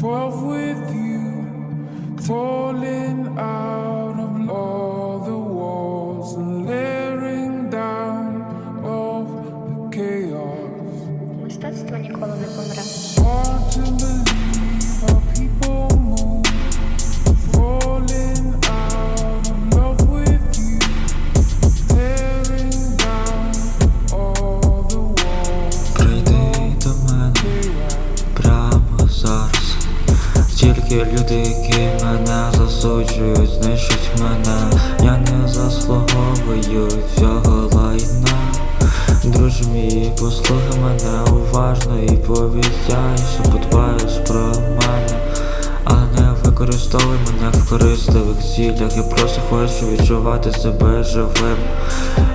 fall with you, falling out Тільки люди, які мене засуджують, знищують мене. Я не заслуговую цього лайна. Друже мій, послухай мене уважно і пообіцяй, що подбаєш про мене. Використовуй мене в корисливих цілях. Я просто хочу відчувати себе живим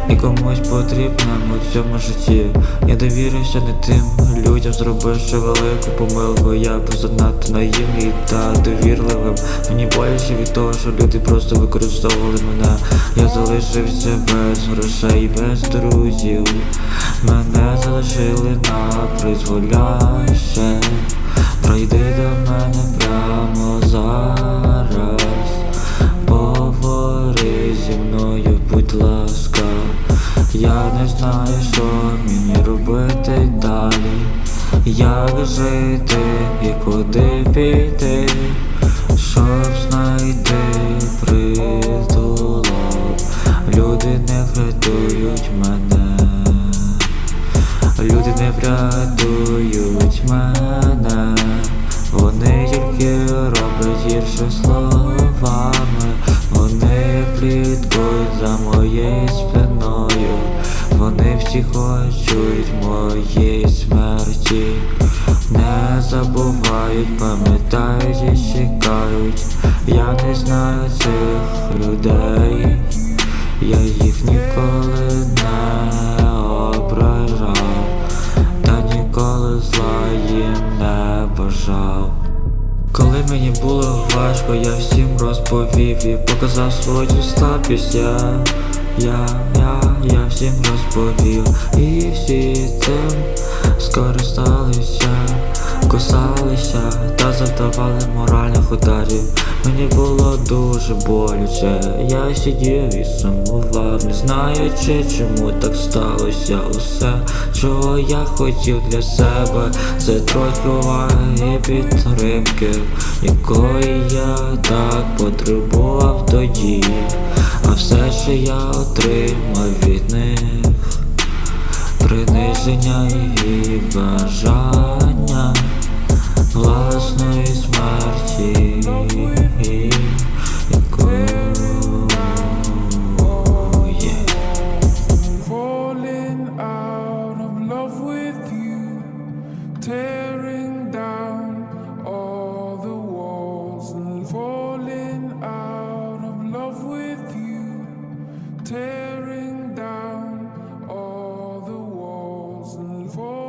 і комусь потрібним у цьому житті. Я довірився не тим людям, зробивши велику помилку. Я був занадто наївний та довірливим. Мені боляче від того, що люди просто використовували мене. Я залишився без грошей, і без друзів. Мене залишили на призволяще. Пройди до мене Я не знаю, що мені робити далі. Як жити і куди піти, щоб знайти притулок. Люди не врятують мене. Люди не врятують мене, пліткують за моєю спиною, вони всі хочуть моєї смерті, не забувають, пам'ятають і чекають. Я не знаю цих людей. Я їх ніколи не ображав, та ніколи зла їм не бажав. Коли мені було важко, я всім розповів і показав свою слабкість. Я, я, я, я всім розповів, і всі цим скористалися, кусалися та завдавали моральних ударів. Мені було дуже боляче, я сидів і сумував, не знаючи, чому так сталося. Усе, чого я хотів для себе, це трохи уваги підтримки, якої я так потребував тоді, а все, що я отримав від них приниження і бажання tearing down all the walls and falling out of love with you, tearing down all the walls and falling